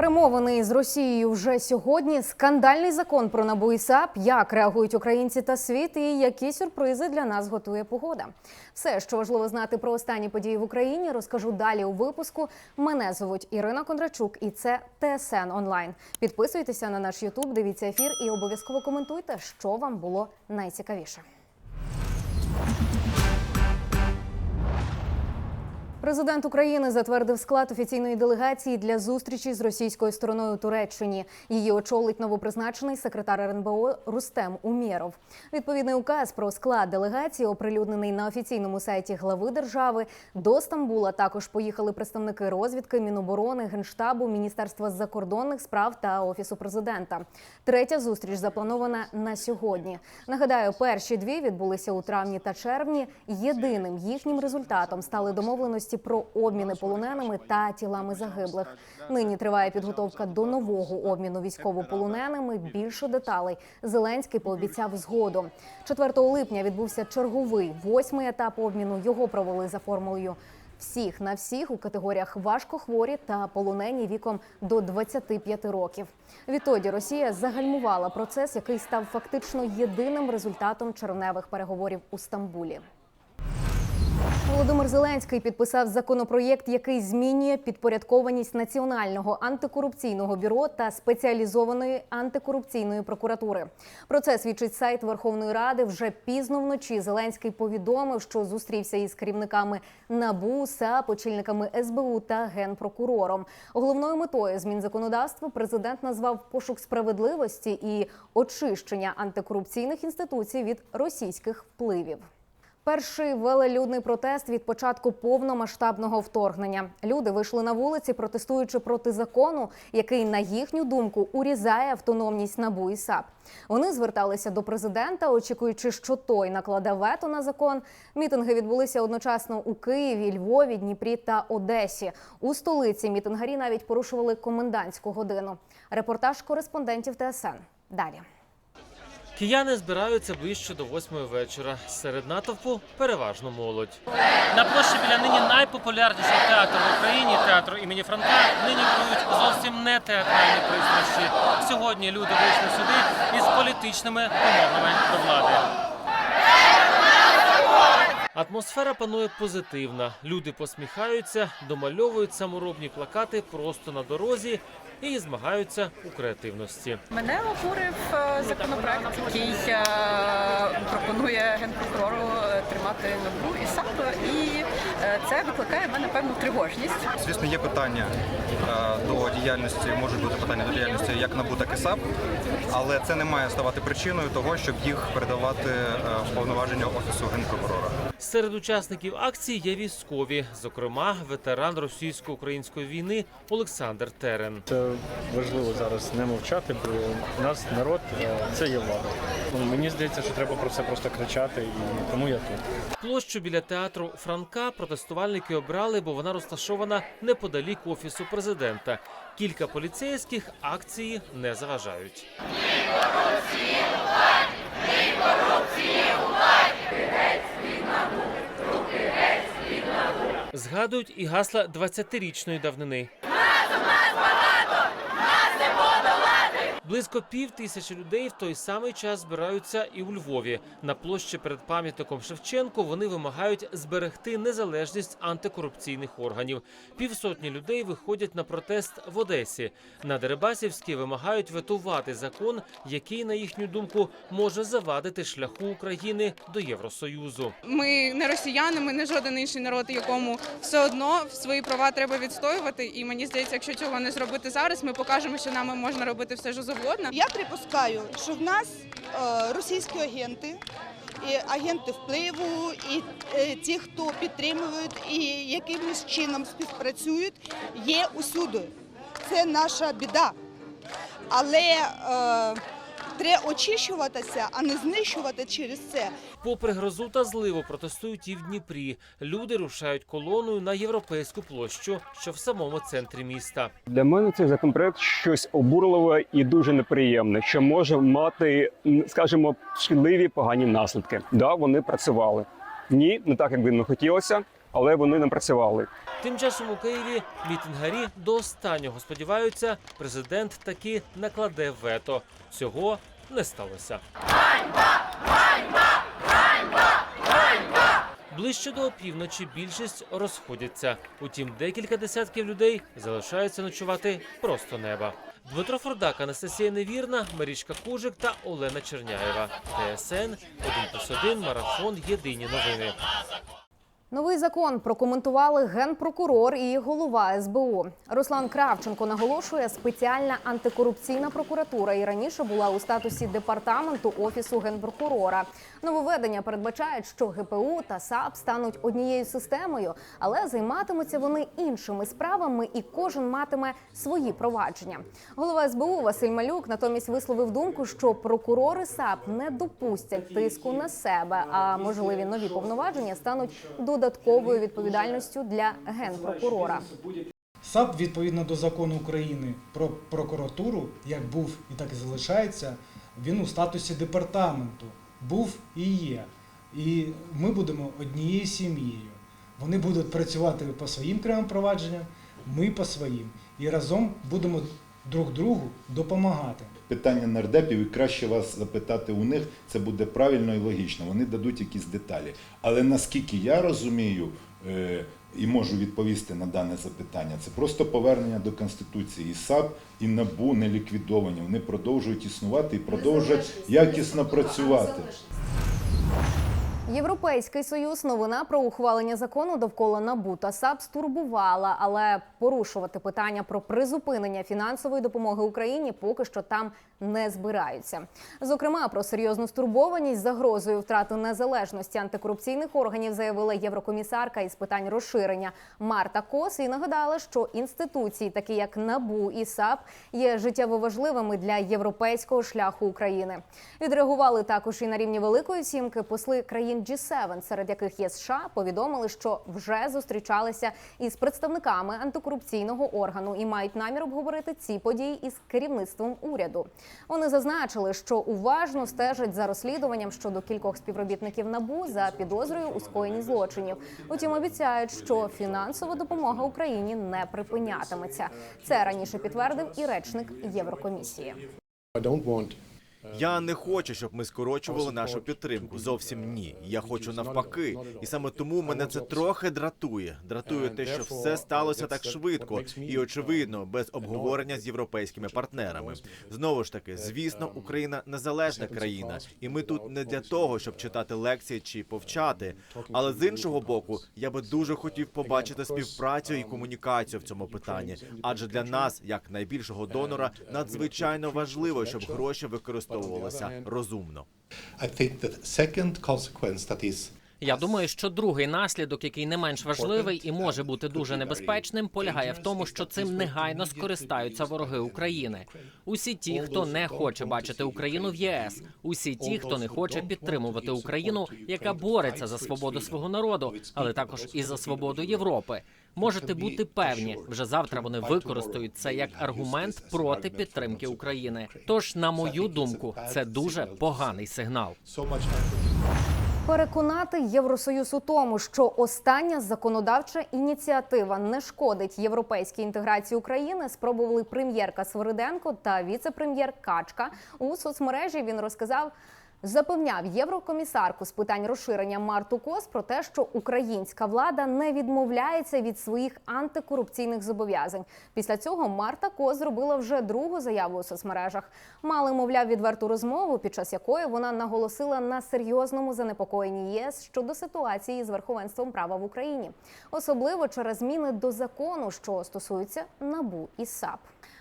Перемовини з Росією вже сьогодні. Скандальний закон про НАБУ і САП. Як реагують українці та світ, і які сюрпризи для нас готує погода. Все, що важливо знати про останні події в Україні, розкажу далі у випуску. Мене звуть Ірина Кондрачук, і це ТСН онлайн. Підписуйтеся на наш Ютуб, дивіться ефір і обов'язково коментуйте, що вам було найцікавіше. Президент України затвердив склад офіційної делегації для зустрічі з російською стороною Туреччині. Її очолить новопризначений секретар РНБО Рустем Умєров. Відповідний указ про склад делегації, оприлюднений на офіційному сайті глави держави. До Стамбула також поїхали представники розвідки, Міноборони, Генштабу, Міністерства закордонних справ та офісу президента. Третя зустріч запланована на сьогодні. Нагадаю, перші дві відбулися у травні та червні. Єдиним їхнім результатом стали домовленості про обміни полоненими та тілами загиблих. Нині триває підготовка до нового обміну військовополоненими. Більше деталей Зеленський пообіцяв згодом. 4 липня відбувся черговий восьмий етап обміну. Його провели за формулою. Всіх на всіх у категоріях важкохворі та полонені віком до 25 років. Відтоді Росія загальмувала процес, який став фактично єдиним результатом червневих переговорів у Стамбулі. Володимир Зеленський підписав законопроєкт, який змінює підпорядкованість Національного антикорупційного бюро та спеціалізованої антикорупційної прокуратури. Про це свідчить сайт Верховної Ради. Вже пізно вночі Зеленський повідомив, що зустрівся із керівниками НАБУ, САП, очільниками СБУ та генпрокурором. Головною метою змін законодавства президент назвав пошук справедливості і очищення антикорупційних інституцій від російських впливів. Перший велелюдний протест від початку повномасштабного вторгнення. Люди вийшли на вулиці, протестуючи проти закону, який, на їхню думку, урізає автономність НАБУ і САП. Вони зверталися до президента, очікуючи, що той накладе вето на закон. Мітинги відбулися одночасно у Києві, Львові, Дніпрі та Одесі. У столиці мітингарі навіть порушували комендантську годину. Репортаж кореспондентів ТСН. Далі. Кияни збираються ближче до восьмої вечора. Серед натовпу переважно молодь. На площі біля нині найпопулярнішого театру в Україні, театру імені Франка, нині керують зовсім не театральні пристрасті. Сьогодні люди вийшли сюди із політичними вимогами до влади. Атмосфера панує позитивна. Люди посміхаються, домальовують саморобні плакати просто на дорозі і змагаються у креативності. Мене обурив е, законопроект, який е, пропонує генпрокурору е, тримати НАБУ і САП, і це викликає в мене певну тривожність. Звісно, є питання до діяльності, можуть бути питання до діяльності як НАБУ, так і САП, але це не має ставати причиною того, щоб їх передавати в повноваження офісу генпрокурора. Серед учасників акції є військові, зокрема, ветеран російсько-української війни Олександр Терен. Це важливо зараз не мовчати, бо у нас народ е, це є влада. Ну, Мені здається, що треба про це просто кричати, і тому я тут. Площу біля театру Франка протестувальники обрали, бо вона розташована неподалік офісу президента. Кілька поліцейських акції не заважають. Згадують і гасла 20-річної давнини. Близько пів тисячі людей в той самий час збираються і у Львові. На площі перед пам'ятником Шевченко вони вимагають зберегти незалежність антикорупційних органів. Півсотні людей виходять на протест в Одесі. На Дерибасівській вимагають ветувати закон, який, на їхню думку, може завадити шляху України до Євросоюзу. Ми не росіяни, ми не жоден інший народ, якому все одно свої права треба відстоювати. І мені здається, якщо цього не зробити зараз, ми покажемо, що нами можна робити все, що завгодно. Я припускаю, що в нас е, російські агенти, і агенти впливу, і е, ті, хто підтримують і якимось чином співпрацюють, є усюди. Це наша біда. Але е, треба очищуватися, а не знищувати через це. Попри грозу та зливу протестують і в Дніпрі. Люди рушають колоною на європейську площу, що в самому центрі міста. Для мене цей законопроект щось обурливе і дуже неприємне, що може мати, скажімо, шкідливі погані наслідки. Да, вони працювали. Ні, не так, як би не хотілося, але вони не працювали. Тим часом у Києві мітингарі до останнього сподіваються, президент таки накладе вето. Цього не сталося. Ближче до опівночі більшість розходяться. Утім, декілька десятків людей залишаються ночувати просто неба. Дмитро Фордак, Анастасія Невірна, Марічка Кужик та Олена Черняєва. ТСН 1+,1, Марафон. Єдині новини. Новий закон прокоментували генпрокурор і голова СБУ. Руслан Кравченко наголошує, спеціальна антикорупційна прокуратура і раніше була у статусі департаменту офісу генпрокурора. Нововведення передбачають, що ГПУ та САП стануть однією системою, але займатимуться вони іншими справами, і кожен матиме свої провадження. Голова СБУ Василь Малюк натомість висловив думку, що прокурори САП не допустять тиску на себе, а можливі нові повноваження стануть додатковою відповідальністю для генпрокурора. САП відповідно до закону України про прокуратуру, як був і так і залишається, він у статусі департаменту був і є. І ми будемо однією сім'єю. Вони будуть працювати по своїм кривим провадженням, ми по своїм. І разом будемо друг другу допомагати. Питання нардепів, і краще вас запитати у них, це буде правильно і логічно. Вони дадуть якісь деталі. Але наскільки я розумію е, і можу відповісти на дане запитання, це просто повернення до Конституції. І САП, і НАБУ не ліквідовані. Вони продовжують існувати і продовжують якісно працювати. Європейський союз новина про ухвалення закону довкола НАБУ та САП стурбувала, але порушувати питання про призупинення фінансової допомоги Україні поки що там не збираються. Зокрема, про серйозну стурбованість загрозою втрати незалежності антикорупційних органів заявила єврокомісарка із питань розширення Марта Кос і нагадала, що інституції, такі як НАБУ і САП, є життєво важливими для європейського шляху України. Відреагували також і на рівні Великої Сімки посли країн G7, серед яких є США, повідомили, що вже зустрічалися із представниками антикорупційного органу і мають намір обговорити ці події із керівництвом уряду. Вони зазначили, що уважно стежать за розслідуванням щодо кількох співробітників НАБУ за підозрою у скоєнні злочинів. Утім, обіцяють, що фінансова допомога Україні не припинятиметься. Це раніше підтвердив і речник Єврокомісії. Я не хочу, щоб ми скорочували нашу підтримку. Зовсім ні. Я хочу навпаки, і саме тому мене це трохи дратує. Дратує те, що все сталося так швидко і очевидно, без обговорення з європейськими партнерами. Знову ж таки, звісно, Україна незалежна країна, і ми тут не для того, щоб читати лекції чи повчати. Але з іншого боку, я би дуже хотів побачити співпрацю і комунікацію в цьому питанні. Адже для нас, як найбільшого донора, надзвичайно важливо, щоб гроші використовувалися розумно. Я думаю, що другий наслідок, який не менш важливий і може бути дуже небезпечним, полягає в тому, що цим негайно скористаються вороги України. Усі ті, хто не хоче бачити Україну в ЄС, усі ті, хто не хоче підтримувати Україну, яка бореться за свободу свого народу, але також і за свободу Європи. Можете бути певні, вже завтра вони використають це як аргумент проти підтримки України. Тож, на мою думку, це дуже поганий сигнал. Переконати Євросоюз у тому, що остання законодавча ініціатива не шкодить європейській інтеграції України, спробували прем'єрка Свириденко та віце-прем'єр Качка у соцмережі. Він розказав. Запевняв єврокомісарку з питань розширення Марту Кос про те, що українська влада не відмовляється від своїх антикорупційних зобов'язань. Після цього Марта Кос зробила вже другу заяву у соцмережах. Мали, мовляв, відверту розмову, під час якої вона наголосила на серйозному занепокоєнні ЄС щодо ситуації з верховенством права в Україні, особливо через зміни до закону, що стосуються набу і САП.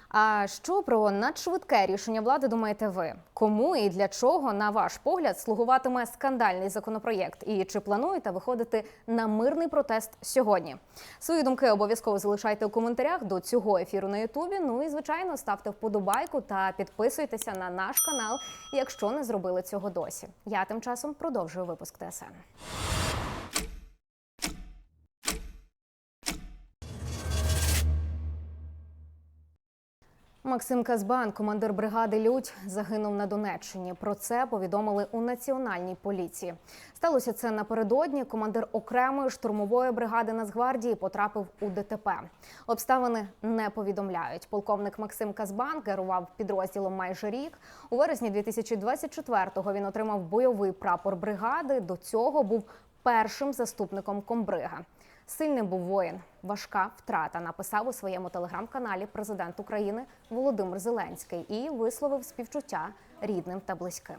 А що про надшвидке рішення влади думаєте ви? Кому і для чого, на ваш погляд, слугуватиме скандальний законопроєкт? І чи плануєте виходити на мирний протест сьогодні? Свої думки обов'язково залишайте у коментарях до цього ефіру на Ютубі. Ну і звичайно, ставте вподобайку та підписуйтеся на наш канал, якщо не зробили цього досі. Я тим часом продовжую випуск ТСН. Максим Казбан, командир бригади Людь, загинув на Донеччині. Про це повідомили у національній поліції. Сталося це напередодні. Командир окремої штурмової бригади Нацгвардії потрапив у ДТП. Обставини не повідомляють. Полковник Максим Казбан керував підрозділом майже рік. У вересні 2024-го він отримав бойовий прапор бригади. До цього був першим заступником комбрига. Сильним був воїн. Важка втрата написав у своєму телеграм-каналі президент України Володимир Зеленський і висловив співчуття рідним та близьким.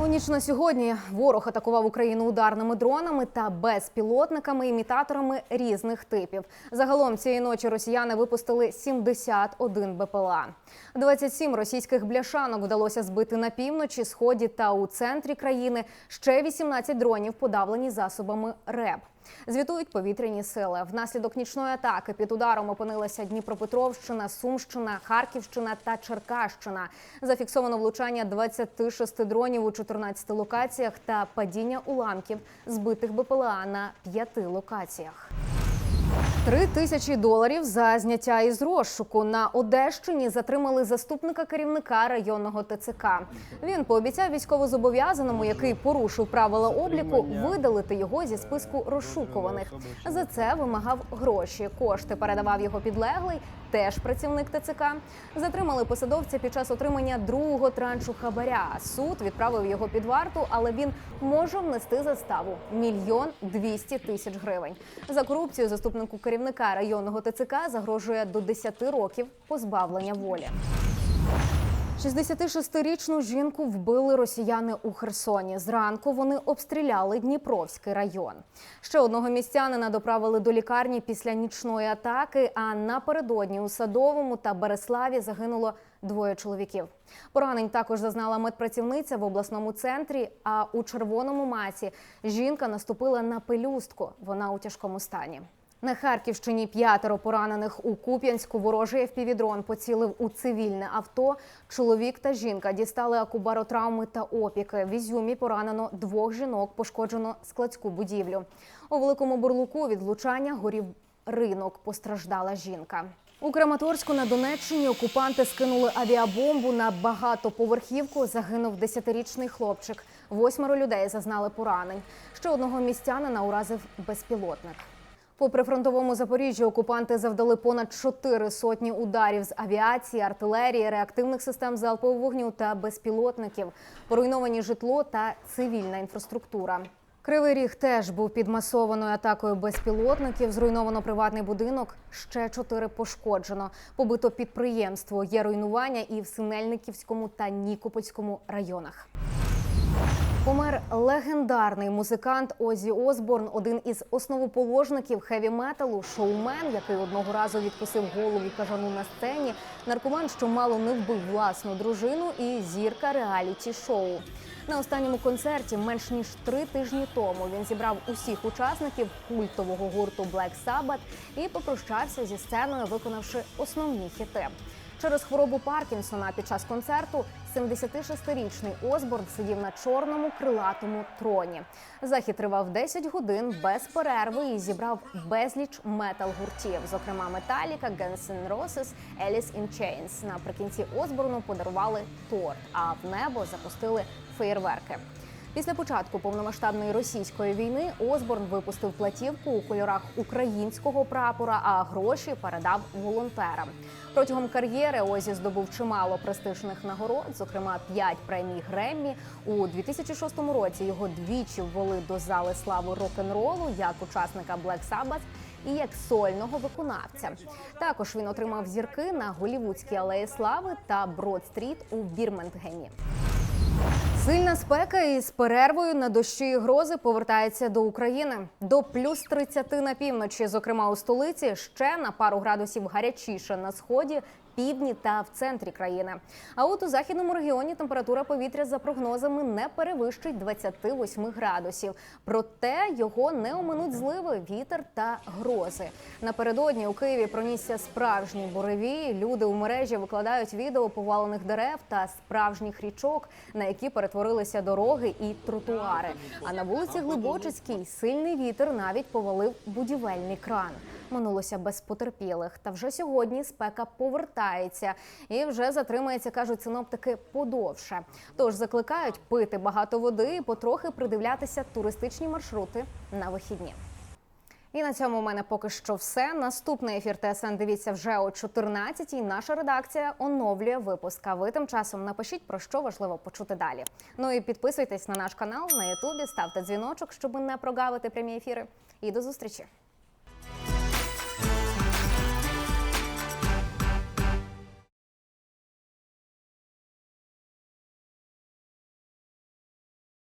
У ніч на сьогодні ворог атакував Україну ударними дронами та безпілотниками, імітаторами різних типів. Загалом цієї ночі росіяни випустили 71 БПЛА. 27 російських бляшанок вдалося збити на півночі, сході та у центрі країни. Ще 18 дронів подавлені засобами РЕБ. Звітують повітряні сили. Внаслідок нічної атаки під ударом опинилася Дніпропетровщина, Сумщина, Харківщина та Черкащина. Зафіксовано влучання 26 дронів у 14 локаціях та падіння уламків збитих БПЛА на п'яти локаціях. Три тисячі доларів за зняття із розшуку на Одещині затримали заступника керівника районного ТЦК. Він пообіцяв військовозобов'язаному, який порушив правила обліку, видалити його зі списку розшукуваних. За це вимагав гроші. Кошти передавав його підлеглий, теж працівник ТЦК. Затримали посадовця під час отримання другого траншу хабаря. Суд відправив його під варту, але він може внести заставу мільйон двісті тисяч гривень. За корупцію заступнику керівника районного ТЦК загрожує до 10 років позбавлення волі. 66-річну жінку вбили росіяни у Херсоні. Зранку вони обстріляли Дніпровський район. Ще одного містянина доправили до лікарні після нічної атаки. А напередодні у Садовому та Береславі загинуло двоє чоловіків. Поранень також зазнала медпрацівниця в обласному центрі. А у червоному маці жінка наступила на пелюстку. Вона у тяжкому стані. На Харківщині п'ятеро поранених у Куп'янську. Ворожий ФПВ-дрон поцілив у цивільне авто. Чоловік та жінка дістали акубаротравми та опіки. В Ізюмі поранено двох жінок, пошкоджено складську будівлю. У великому бурлуку від влучання горів ринок. Постраждала жінка. У Краматорську на Донеччині окупанти скинули авіабомбу на багатоповерхівку. Загинув десятирічний хлопчик. Восьмеро людей зазнали поранень. Ще одного містянина уразив безпілотник. По прифронтовому Запоріжжю окупанти завдали понад чотири сотні ударів з авіації, артилерії, реактивних систем залпового вогню та безпілотників, поруйновані житло та цивільна інфраструктура. Кривий ріг теж був під масованою атакою безпілотників. Зруйновано приватний будинок. Ще чотири пошкоджено. Побито підприємство. Є руйнування і в Синельниківському та Нікопольському районах. Помер легендарний музикант Озі Осборн, один із основоположників хеві-металу, шоумен, який одного разу відкусив голову кажану на сцені, наркоман, що мало не вбив власну дружину, і зірка реаліті-шоу. На останньому концерті менш ніж три тижні тому він зібрав усіх учасників культового гурту Black Sabbath і попрощався зі сценою, виконавши основні хіти. Через хворобу Паркінсона під час концерту 76-річний Осборн сидів на чорному крилатому троні. Захід тривав 10 годин без перерви і зібрав безліч метал-гуртів, зокрема Металіка, Guns N' Roses, Alice in Chains. Наприкінці Осборну подарували торт, а в небо запустили феєрверки. Після початку повномасштабної російської війни Осборн випустив платівку у кольорах українського прапора, а гроші передав волонтерам. Протягом кар'єри Озі здобув чимало престижних нагород, зокрема 5 премій Греммі. У 2006 році його двічі ввели до зали слави рок-н-ролу як учасника Black Sabbath і як сольного виконавця. Також він отримав зірки на голівудській алеї слави та Брод-стріт у Бірментгемі. Сильна спека із перервою на дощі і грози повертається до України. До плюс 30 на півночі, зокрема у столиці, ще на пару градусів гарячіше на сході. Півдні та в центрі країни. А от у західному регіоні температура повітря за прогнозами не перевищить 28 градусів. Проте його не оминуть зливи, вітер та грози. Напередодні у Києві пронісся справжній буревій. Люди у мережі викладають відео повалених дерев та справжніх річок, на які перетворилися дороги і тротуари. А на вулиці Глибочицькій сильний вітер навіть повалив будівельний кран. Минулося без потерпілих. Та вже сьогодні спека повертається і вже затримається, кажуть синоптики, подовше. Тож закликають пити багато води і потрохи придивлятися туристичні маршрути на вихідні. І на цьому у мене поки що все. Наступний ефір ТСН дивіться вже о 14-й. Наша редакція оновлює випуск. А ви тим часом напишіть про що важливо почути далі. Ну і підписуйтесь на наш канал на Ютубі, ставте дзвіночок, щоб не прогавити прямі ефіри. І до зустрічі.